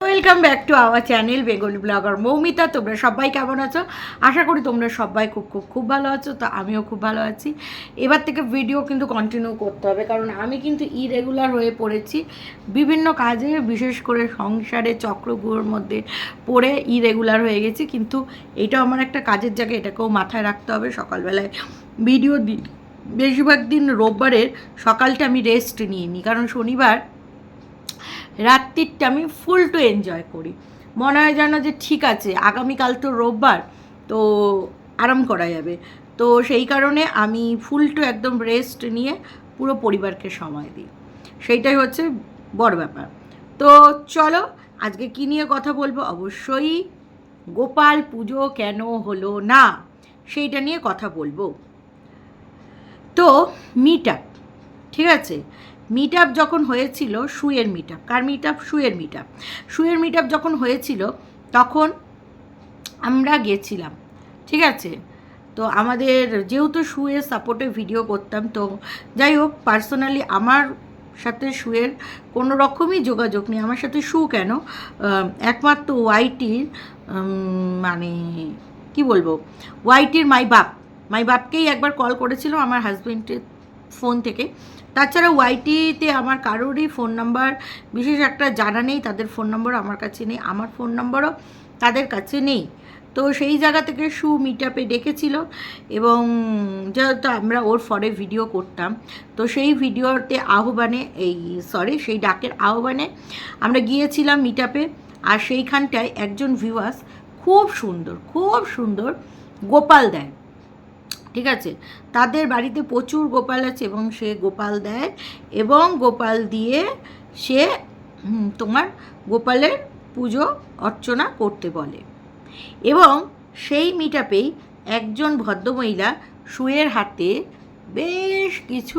Welcome back to our channel Bengali blogger Moumita তোমরা সবাই কেমন আছো? আশা করি তোমরা সবাই খুব খুব খুব ভালো আছো, তো আমিও খুব ভালো আছি। এবার থেকে ভিডিও কিন্তু কন্টিনিউ করতে হবে, কারণ আমি কিন্তু ইরেগুলার হয়ে পড়েছি। বিভিন্ন কাজে, বিশেষ করে সংসারে চক্রগুলোর মধ্যে পড়ে ইরেগুলার হয়ে গেছি, কিন্তু এটা আমার একটা কাজের জায়গা, এটাকেও মাথায় রাখতে হবে। সকালবেলায় ভিডিও দিন বেশিরভাগ দিন রোববারের সকালটা আমি রেস্ট নিয়ে নিই কারণ শনিবার রাত্রিটা আমি ফুল টু এনজয় করি। মনে হয় যেন যে ঠিক আছে, আগামীকাল তো রোববার, তো আরাম করা যাবে। তো সেই কারণে আমি ফুল টু একদম রেস্ট নিয়ে পুরো পরিবারকে সময় দিই। সেইটাই হচ্ছে বড় ব্যাপার। তো চলো, আজকে কী নিয়ে কথা বলব? অবশ্যই গোপাল পুজো কেন হলো না? সেইটা নিয়ে কথা বলব। তো মিট আপ ঠিক আছে? মিট আপ যখন হয়েছিল শুয়ের মিট আপ কার মিট আপ শুয়ের মিট আপ শুয়ের মিট আপ যখন হয়েছিল, তখন আমরা গেছিলাম, ঠিক আছে? তো আমাদের, যেহেতু শুয়ের সাপোর্টে ভিডিও করতাম, তো যাই হোক পার্সোনালি আমার সাথে শুয়ের কোনো রকমই যোগাযোগ নেই। আমার সাথে শু কেন? একমাত্র ওয়াইটির মানে কি বলব? ওয়াইটির মাই বাপ। মাই বাপকেই একবার কল করেছিল, আমার হাজব্যান্ডের ফোন থেকে। তাছাড়া ওয়াইটিতে আমার কারোরই ফোন নাম্বার, বিশেষ একটা জানা নেই তাদের ফোন নম্বর আমার কাছে নেই, আমার ফোন নম্বরও তাদের কাছে নেই। তো সেই জায়গা থেকে শু মিট আপে ডেকেছিল এবং যেহেতু আমরা ওর ফরে ভিডিও করতাম, তো সেই ভিডিওতে আহ্বানে, এই সরি, সেই ডাকের আহ্বানে আমরা গিয়েছিলাম মিট আপে আর সেইখানটায় একজন ভিউয়ার্স খুব সুন্দর খুব সুন্দর গোপাল দেয় ঠিক আছে? তাদের বাড়িতে প্রচুর গোপাল আছে এবং সে গোপাল দেয় এবং গোপাল দিয়ে সে তোমার গোপালের পুজো, অর্চনা করতে বলে। এবং সেই মিটাপেই একজন ভদ্রমহিলা শুয়ের হাতে বেশ কিছু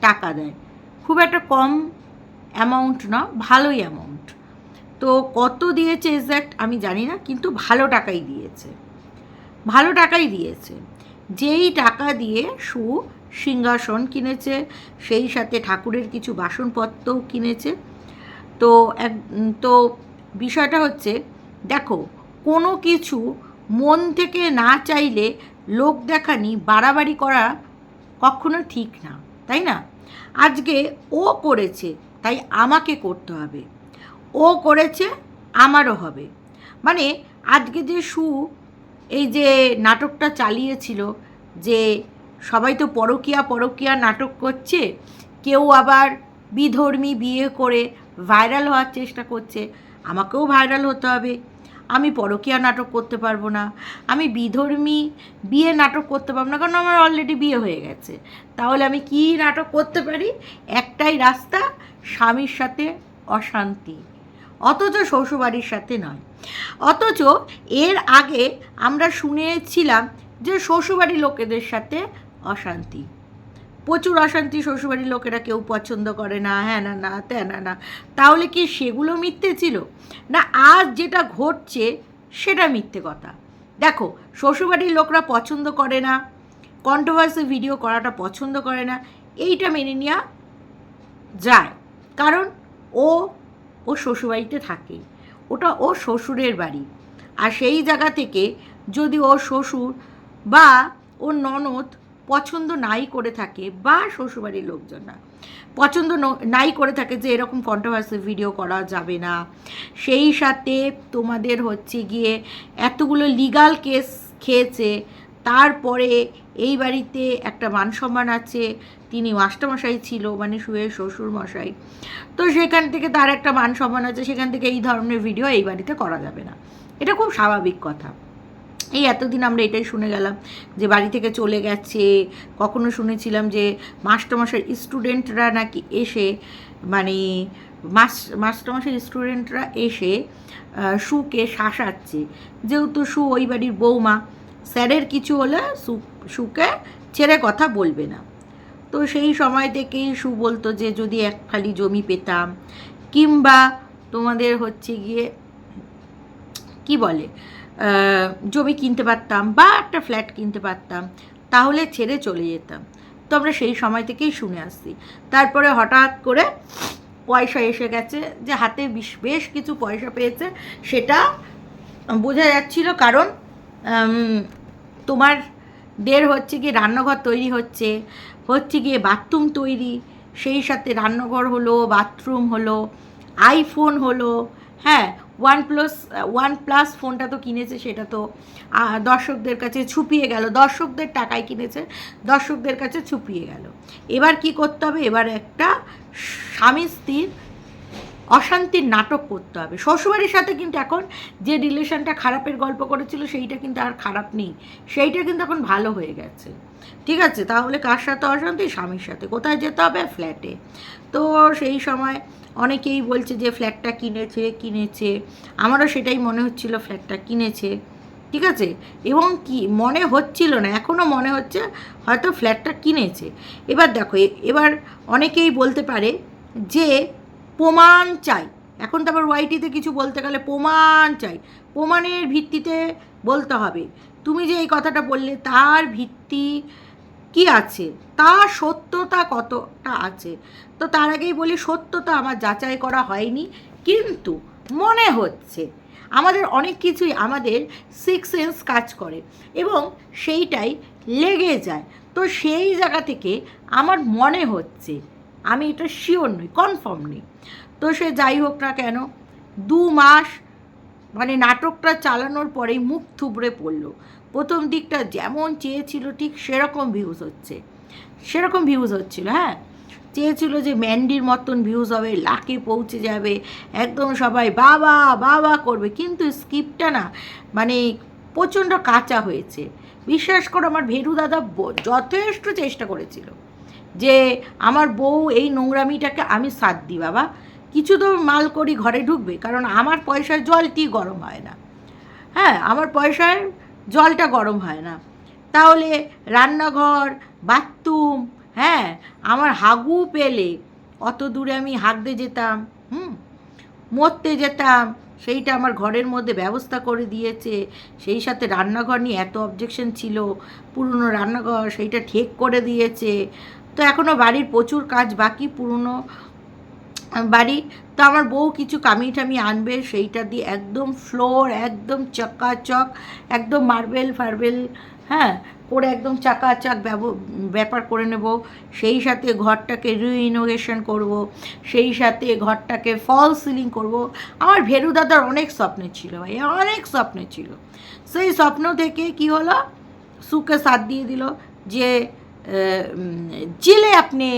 টাকা দেয়। খুব একটা কম অ্যামাউন্ট না, ভালোই অ্যামাউন্ট তো কত দিয়েছে এক্স্যাক্ট আমি জানি না, কিন্তু ভালো টাকাই দিয়েছে। ভালো টাকাই দিয়েছে। যেই টাকা দিয়ে সু সিংহাসন কিনেছে, সেই সাথে ঠাকুরের কিছু বাসনপত্রও কিনেছে। তো এক, তো বিষয়টা হচ্ছে, দেখো, কোনো কিছু মন থেকে না চাইলে লোক দেখানি, বাড়াবাড়ি করা কখনো ঠিক না, তাই না? আজকে ও করেছে, তাই আমাকে করতে হবে। ও করেছে, আমারও হবে। মানে আজকে যে সু এই যে নাটকটা চালিয়েছিল যে সবাই তো পরকিয়া পরকিয়া নাটক করছে, কেউ আবার বিধর্মী বিয়ে করে ভাইরাল হওয়ার চেষ্টা করছে, আমাকেও ভাইরাল হতে হবে। আমি পরকিয়া নাটক করতে পারব না, আমি বিধর্মী বিয়ে নাটক করতে পারব না, কারণ আমার অলরেডি বিয়ে হয়ে গেছে। তাহলে আমি কি নাটক করতে পারি? একটাই রাস্তা, স্বামীর সাথে অশান্তি। অথচ শ্বশুরবাড়ির সাথে নয়। অথচ এর আগে আমরা শুনেছিলাম যে শ্বশুরবাড়ির লোকেদের সাথে অশান্তি। প্রচুর অশান্তি শ্বশুরবাড়ির লোকেরা কেউ পছন্দ করে না হ্যাঁ না না তেনা না তাহলে কি সেগুলো মিথ্যে ছিল? না, আজ যেটা ঘটছে সেটা মিথ্যে কথা। দেখো, শ্বশুরবাড়ির লোকরা পছন্দ করে না কন্ট্রোভার্সি ভিডিও করাটা পছন্দ করে না, এইটা মেনে নেওয়া যায়। কারণ ও ও শ্বশুরবাড়িতে থাকে। ওটা ও শ্বশুরের বাড়ি। আর সেই জায়গা থেকে যদি ও শ্বশুর বা ওর ননদ পছন্দ নাই করে থাকে বা শ্বশুরবাড়ির পছন্দ ন- নাই করে থাকে যে এরকম কন্ট্রোভার্সি ভিডিও করা যাবে না, সেই সাথে তোমাদের হচ্ছে গিয়ে এতগুলো লিগাল কেস খেয়েছে তারপরে এই বাড়িতে একটা মান সম্মান আছে, তিনি মাস্টারমশাই ছিল মানে শুয়ে শ্বশুর মশাই তো সেখান থেকে তার একটা মান সম্মান আছে, সেখান থেকে এই ধরনের ভিডিও এই বাড়িতে করা যাবে না। এটা খুব স্বাভাবিক কথা। এই এতদিন আমরা এটাই শুনে গেলাম যে বাড়ি থেকে চলে গেছে। কখনো শুনেছিলাম যে মাস্টারমশাই স্টুডেন্টরা নাকি এসে মানে মাস, মাস্টারমশাই স্টুডেন্টরা এসে সুকে শাসাচ্ছে। যেহেতু সু ওই বাড়ির বৌমা স্যারের কিছু হলে সু, সুকে ছেড়ে কথা বলবে না। তো সেই সময় থেকেই সু বলতো যে, যদি এক ফালি জমি পেতাম, কিংবা তোমাদের হচ্ছে গিয়ে, কি বলে জমি কিনতে পারতাম বা একটা ফ্ল্যাট কিনতে পারতাম, তাহলে ছেড়ে চলে যেতাম। তো আমরা সেই সময় থেকেই শুনে আসছি। তারপরে হঠাৎ করে পয়সা এসে গেছে যে, হাতে বিশ- কিছু পয়সা পেয়েছে, সেটা বোঝা যাচ্ছিল কারণ তোমার দের হচ্ছে গিয়ে রান্নাঘর তৈরি হচ্ছে হচ্ছে গিয়ে বাথরুম তৈরি, সেই সাথে রান্নাঘর হলো বাথরুম হলো আইফোন হলো হ্যাঁ ওয়ান প্লাস ওয়ান প্লাস ফোনটা তো কিনেছে সেটা তো দর্শকদের কাছে ছুপিয়ে গেল, দর্শকদের টাকায় কিনেছে, দর্শকদের কাছে ছুপিয়ে গেল। এবার কি করতে হবে? এবার একটা স্বামী স্ত্রীর অশান্তির নাটক করতে হবে। শ্বশুরবাড়ির সাথে কিন্তু এখন যে রিলেশনটা খারাপের গল্প করেছিল, সেইটা কিন্তু আর খারাপ নেই। সেইটা কিন্তু এখন ভালো হয়ে গেছে। ঠিক আছে, তাহলে কার সাথে অশান্তি? স্বামীর সাথে। কোথায় যেতে হবে? ফ্ল্যাটে। তো সেই সময় অনেকেই বলছে যে, ফ্ল্যাটটা কিনেছে কিনেছে। আমারও সেটাই মনে হচ্ছিল, ফ্ল্যাটটা কিনেছে। ঠিক আছে? এবং কি মনে হচ্ছিল না এখনও মনে হচ্ছে হয়তো ফ্ল্যাটটা কিনেছে। এবার দেখো এবার অনেকেই বলতে পারে যে প্রমাণ চাই। এখন তো আবার ওয়াইটিতে কিছু বলতে গেলে প্রমাণ চাই। প্রমাণের ভিত্তিতে বলতে হবে। তুমি যে এই কথাটা বললে, তার ভিত্তি কি আছে? তার সত্যতা কতটা আছে? তো তার আগেই বলি, সত্যতা আমার যাচাই করা হয়নি। কিন্তু মনে হচ্ছে, আমাদের অনেক কিছুই আমাদের সিক্স সেন্স কাজ করে এবং সেইটাই লেগে যায়। তো সেই জায়গা থেকে আমার মনে হচ্ছে আমি এটা শিওর নই কনফার্ম নেই। তো সে যাই হোক না কেন, দু মাস মানে নাটকটা চালানোর পরেই মুখ থুবড়ে পড়ল। প্রথম দিকটা যেমন চেয়েছিল, ঠিক সেরকম ভিউজ হচ্ছে। সেরকম ভিউজ হচ্ছিল হ্যাঁ? চেয়েছিল যে ম্যান্ডির মতন ভিউজ হবে লাকে পৌঁছে যাবে, একদম সবাই বাবা বাবা করবে। কিন্তু স্কিপটা না মানে প্রচণ্ড কাঁচা হয়েছে। বিশ্বাস করো, আমার ভেরু দাদা যথেষ্ট চেষ্টা করেছিল। যে আমার বউ এই নোংরামিটাকে আমি সাথ দিই বাবা। কিছু তো মাল করি, ঘরে ঢুকবে, কারণ আমার পয়সায় জলটি গরম হয় না। হ্যাঁ আমার পয়সায় জলটা গরম হয় না। তাহলে রান্নাঘর, বাথরুম হ্যাঁ আমার হাগু পেলে অত দূরে আমি হাঁকতে যেতাম, হুম? মরতে যেতাম, সেইটা আমার ঘরের মধ্যে ব্যবস্থা করে দিয়েছে। সেই সাথে রান্নাঘর নিয়ে এত অবজেকশন ছিল, পুরনো রান্নাঘর, সেইটা ঠিক করে দিয়েছে। তো এখনও বাড়ির প্রচুর কাজ বাকি, পুরনো বাড়ি। তো আমার বউ কিছু কামি টামি আনবে, সেইটা দিয়ে একদম ফ্লোর একদম চকাচক, একদম মার্বেল ফার্বেল হ্যাঁ করে একদম চাকাচাক ব্যাপার করে নেব। সেই সাথে ঘরটাকে রিইনোভেশন করব, সেই সাথে ঘরটাকে ফল সিলিং করব। আমার ভেরু দাদার অনেক স্বপ্ন ছিল ভাই, অনেক স্বপ্ন ছিল। সেই স্বপ্ন থেকে কি হলো? সুকে সাথ দিয়ে দিল যে জিলে আপনি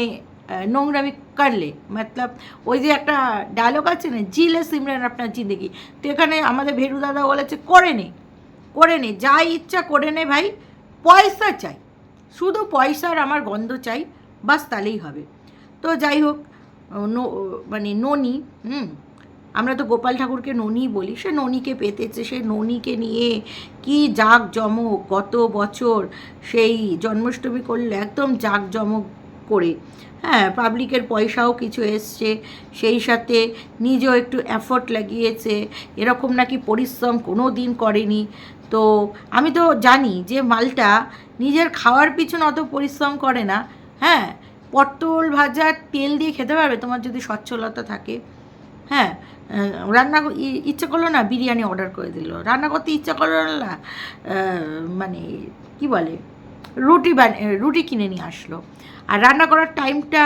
নোংরামি করলে, মতলব ওই যে একটা ডায়লগ আছে না, জিলে সিমরান আপনার জিন্দগি। তো এখানে আমাদের ভেরু দাদা বলেছে, করে নে করে নে, যা ইচ্ছা করে নে ভাই, পয়সা চাই। শুধু পয়সার আমার গন্ধ চাই, বাস তাহলেই হবে। তো যাই হোক মানে ননি, হুম আমরা তো গোপাল ঠাকুরকে ননি বলি, সে ননিকে পেতেছে, সে ননিকে নিয়ে কি জাক জমক গত বছর সেই জন্মাষ্টমী করলে, একদম জাক জমক করে। হ্যাঁ পাবলিকের পয়সাও কিছু এসছে, সেই সাথে নিজেও একটু এফোর্ট লাগিয়েছে, এরকম নাকি পরিশ্রম কোনো দিন করেনি। তো আমি তো জানি যে মালটা নিজের খাওয়ার পিছনে অত পরিশ্রম করে না। হ্যাঁ পটল ভাজা তেল দিয়ে খেতে পারবে, তোমার যদি সচ্ছলতা থাকে। হ্যাঁ রান্না ইচ্ছে করল না বিরিয়ানি অর্ডার করে দিল। রান্না করতে ইচ্ছা করল না মানে কি বলে, রুটি বানিয়ে রুটি কিনে নিয়ে আসলো। আর রান্না করার টাইমটা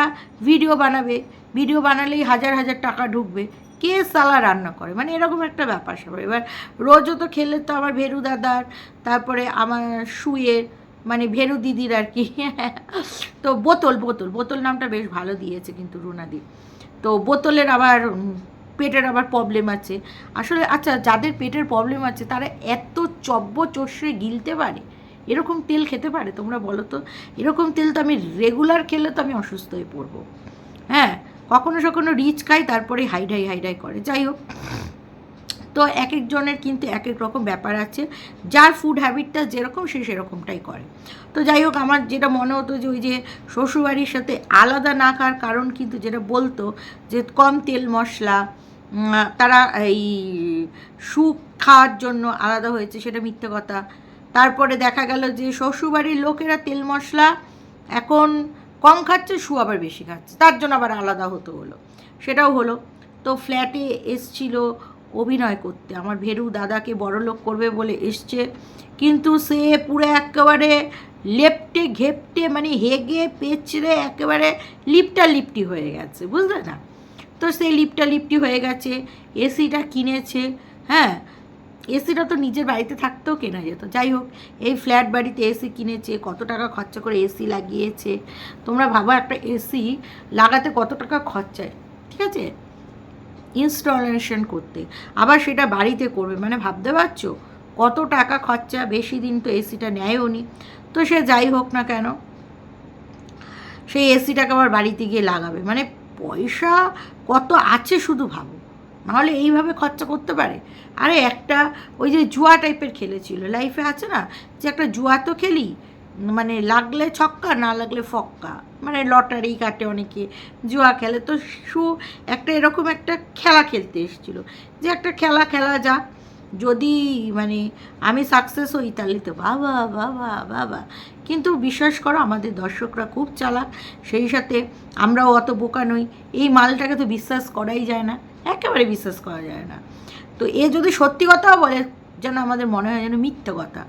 ভিডিও বানাবে। ভিডিও বানালেই হাজার হাজার টাকা ঢুকবে। কে সালা রান্না করে? মানে এরকম একটা ব্যাপার সব এবার রোজও তো খেলে তো আমার ভেরু দাদার, তারপরে আমার শুয়ের মানে ভেরু দিদির আর কি। তো বোতল বোতল বোতল নামটা বেশ ভালো দিয়েছে কিন্তু রুনাদি। তো বোতলের আবার পেটের আবার প্রবলেম আছে। আসলে আচ্ছা যাদের পেটের প্রবলেম আছে, তারা এত চব্য চষড়ে গিলতে পারে? এরকম তেল খেতে পারে তোমরা বলো তো? এরকম তেল তো আমি রেগুলার খেলে তো আমি অসুস্থ হয়ে পড়ব। হ্যাঁ কখনো সখনো রিচ খাই, তারপরে হাইডাই হাইডাই করে। যাই হোক। তো এক একজনের কিন্তু এক এক রকম ব্যাপার আছে। যার ফুড হ্যাবিটটা যেরকম, সে সেরকমটাই করে। তো যাই হোক, আমার যেটা মনে হতো যে ওই যে শ্বশুরবাড়ির সাথে আলাদা না খাওয়ার কারণ কিন্তু যেটা বলতো যে কম তেল মশলা তারা এই সুখ খাওয়ার জন্য আলাদা হয়েছে, সেটা মিথ্যে কথা। তারপরে দেখা গেল যে শ্বশুরবাড়ির লোকেরা তেল মশলা এখন কম খাচ্ছে, সু আবার বেশি খাচ্ছে। তার জন্য আবার আলাদা হতে হলো। সেটাও হলো। তো ফ্ল্যাটে এসছিল অভিনয় করতে। আমার ভেরু দাদাকে বড়লোক করবে বলে এসছে। কিন্তু সে পুরো একেবারে লেপটে, ঘেপটে মানে হেগে, পেচড়ে, একেবারে লিপটা লিপটি হয়ে গেছে, বুঝলে না? তো সেই লিপটা লিপটি হয়ে গেছে, এসিটা কিনেছে হ্যাঁ? এসিটা তো নিজের বাড়িতে থাকতেও কেনা যেত। যাই হোক, এই ফ্ল্যাট বাড়িতে এসি কিনেছে, কত টাকা খরচা করে এসি লাগিয়েছে। তোমরা ভাবো একটা এসি লাগাতে কত টাকা খরচায় ঠিক আছে? ইনস্টলেশন করতে। আবার সেটা বাড়িতে করবে। মানে ভাবতে পারছ? কত টাকা খরচা, বেশি দিন তো এসিটা নেয়ও নি। তো সে যাই হোক না কেন, সেই এসিটাকে আবার বাড়িতে গিয়ে লাগাবে। মানে পয়সা কত আছে শুধু ভাবো। নাহলে এইভাবে খরচা করতে পারে। আরে একটা ওই যে জুয়া টাইপের খেলেছিল লাইফে আছে না? যে একটা জুয়া তো খেলি মানে লাগলে ছক্কা, না লাগলে ফক্কা। মানে লটারি কাটে অনেকে, জুয়া খেলে। তো সু একটা এরকম একটা খেলা খেলতে এসেছিল। যে একটা খেলা খেলা যাক যদি মানে আমি সাকসেস হই তাহলে তো বাবা বাবা বাবা কিন্তু বিশ্বাস করো, আমাদের দর্শকরা খুব চালাক। সেই সাথে আমরাও অত বোকা নই। এই মালটাকে তো বিশ্বাস করাই যায় না। একেবারে বিশ্বাস করা যায় না। তো এ যদি সত্যি কথাও বলে, যেন আমাদের মনে হয় যেন মিথ্যে কথা।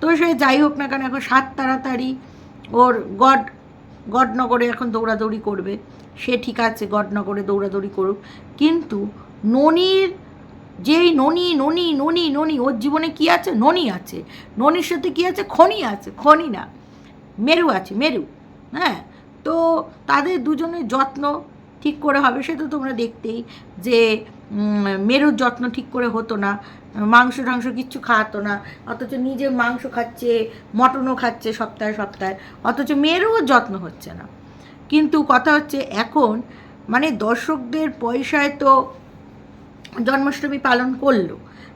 তো সে যাই হোক না কেন, এখন সাত তাড়াতাড়ি ওর গড, গডনগরে এখন দৌড়াদৌড়ি করবে। সে ঠিক আছে, গডনগরে দৌড়াদৌড়ি করুক। কিন্তু ননির, যেই ননি ননি ননি ননি, ওর জীবনে কি আছে? ননি আছে। ননির সাথে কি আছে? খনি আছে। খনি না, মেরু আছে, মেরু। হ্যাঁ তো তাদের দুজনের যত্ন ঠিক করে হবে, সে তো তোমরা দেখতেই যে মেরুর যত্ন ঠিক করে হতো না, মাংস টাংস কিচ্ছু খাওয়াতো না, অথচ নিজে মাংস খাচ্ছে, মটনও খাচ্ছে সপ্তাহে সপ্তাহে, অথচ মেয়েরও যত্ন হচ্ছে না। কিন্তু কথা হচ্ছে এখন মানে দর্শকদের পয়সায় তো জন্মাষ্টমী পালন করল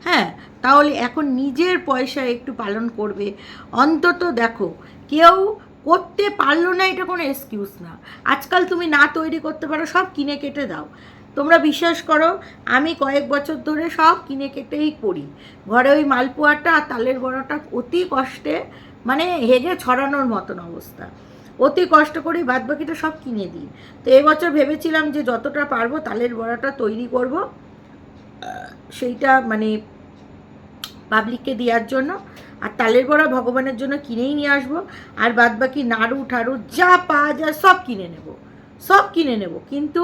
হ্যাঁ? তাহলে এখন নিজের পয়সায় একটু পালন করবে। অন্তত দেখো, কেউ করতে পারল না, এটা কোনো এক্সকিউজ না। আজকাল তুমি না তৈরি করতে পারো, সব কিনে কেটে দাও। তোমরা বিশ্বাস করো, আমি কয়েক বছর ধরে সব কিনে কেটেই করি ঘরে ওই মালপোয়াটা আর তালের বড়াটা অতি কষ্টে মানে হেগে ছড়ানোর মতন অবস্থা। অতি কষ্ট করে বাদ বাকিটা সব কিনে দিই। তো এবছর ভেবেছিলাম যে যতটা পারব তালের বড়াটা তৈরি করব সেইটা মানে পাবলিককে দেওয়ার জন্য। আর তালের বড়া ভগবানের জন্য কিনেই নিয়ে আসব। আর বাদ বাকি নাড়ু ঠাড়ু যা পাওয়া যায় সব কিনে নেব। সব কিনে নেব। কিন্তু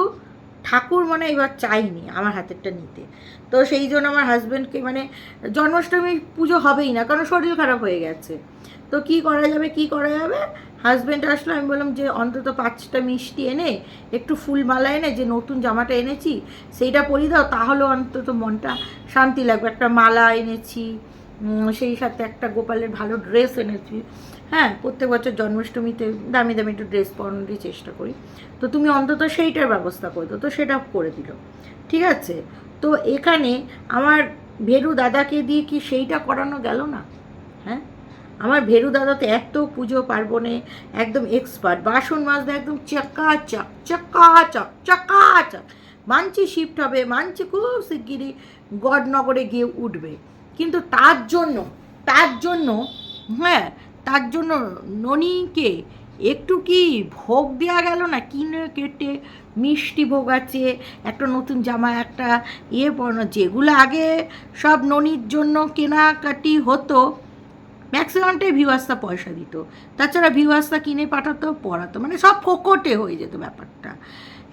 ঠাকুর মানে এবার চাইনি আমার হাতেরটা নিতে। তো সেই জন্য আমার হাজব্যান্ডকে মানে জন্মাষ্টমী পুজো হবেই না, কারণ শরীর খারাপ হয়ে গেছে। তো কি করা যাবে, কি করা যাবে? হাজব্যান্ড আসলো, আমি বললাম যে অন্তত পাঁচটা মিষ্টি এনে, একটু ফুলমালা এনে, যে নতুন জামাটা এনেছি, সেইটা পরিয়ে দাও, তাহলেও অন্তত মনটা শান্তি লাগবে। একটা মালা এনেছি সেই সাথে একটা গোপালের ভালো ড্রেস এনেছি। হ্যাঁ প্রত্যেক বছর জন্মাষ্টমীতে দামি দামি একটু ড্রেস পরানোরই চেষ্টা করি। তো তুমি অন্তত সেইটার ব্যবস্থা করে তো সেটা করে দিল। ঠিক আছে? তো এখানে আমার ভেরু দাদাকে দিয়ে কি সেইটা করানো গেল না? হ্যাঁ? আমার ভেরু দাদা তো এত পুজো পার্বণে একদম এক্সপার্ট বাসন মাজতে একদম চাকাচাক চাকাচাক চাকাচাক মানছি শিফট হবে, মানছি খুব শিগগিরই গডনগরে গিয়ে উঠবে। কিন্তু তার জন্য তার জন্য হ্যাঁ তার জন্য ননীকে একটু কি ভোগ দেওয়া গেল না? কিনে কেটে মিষ্টি ভোগ আছে, একটা নতুন জামা, একটা ইয়ে পরানো যেগুলো আগে সব ননির জন্য কেনাকাটি হতো। ম্যাক্সিমামটাই ভিউয়ার্সটা পয়সা দিত। তাছাড়া ভিউয়ার্সটা কিনে পাঠাতো, পড়াতো মানে সব ফোকটে হয়ে যেত ব্যাপারটা।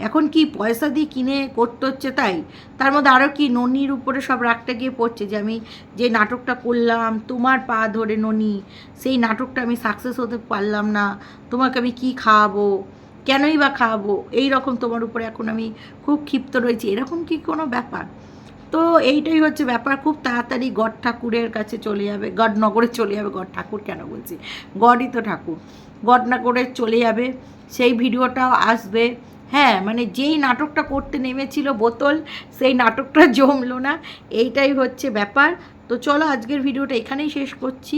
এখন কি পয়সা দিয়ে কিনে করতে হচ্ছে তাই? তার মধ্যে আরও কি ননির উপরে সব রাগটা গিয়ে পড়ছে যে আমি যে নাটকটা করলাম, তোমার পা ধরে ননি, সেই নাটকটা আমি সাকসেস হতে পারলাম না, তোমাকে আমি কি খাওয়াবো, কেনই বা খাওয়াবো এই রকম তোমার উপরে এখন আমি খুব ক্ষিপ্ত রয়েছি। এরকম কি কোনো ব্যাপার? তো এইটাই হচ্ছে ব্যাপার। খুব তাড়াতাড়ি গড ঠাকুরের কাছে চলে যাবে। গডনগরে চলে যাবে। গড ঠাকুর কেন বলছি? গডই তো ঠাকুর। গডনগরে চলে যাবে। সেই ভিডিওটাও আসবে। হ্যাঁ মানে যেই নাটকটা করতে নেমেছিল বোতল, সেই নাটকটা জমলো না। এইটাই হচ্ছে ব্যাপার। তো চলো আজকের ভিডিওটা এখানেই শেষ করছি।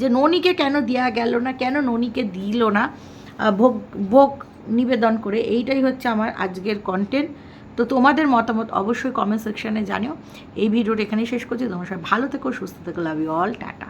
যে ননিকে কেন দেওয়া গেল না, কেন ননিকে দিল না ভোগ ভোগ নিবেদন করে, এইটাই হচ্ছে আমার আজকের কন্টেন্ট তো তোমাদের মতামত অবশ্যই কমেন্ট সেকশানে জানিও। এই ভিডিওটা এখানেই শেষ করছি। তোমার সবাই ভালো থেকো, সুস্থ থেকো লাভ ইউ অল টাটা।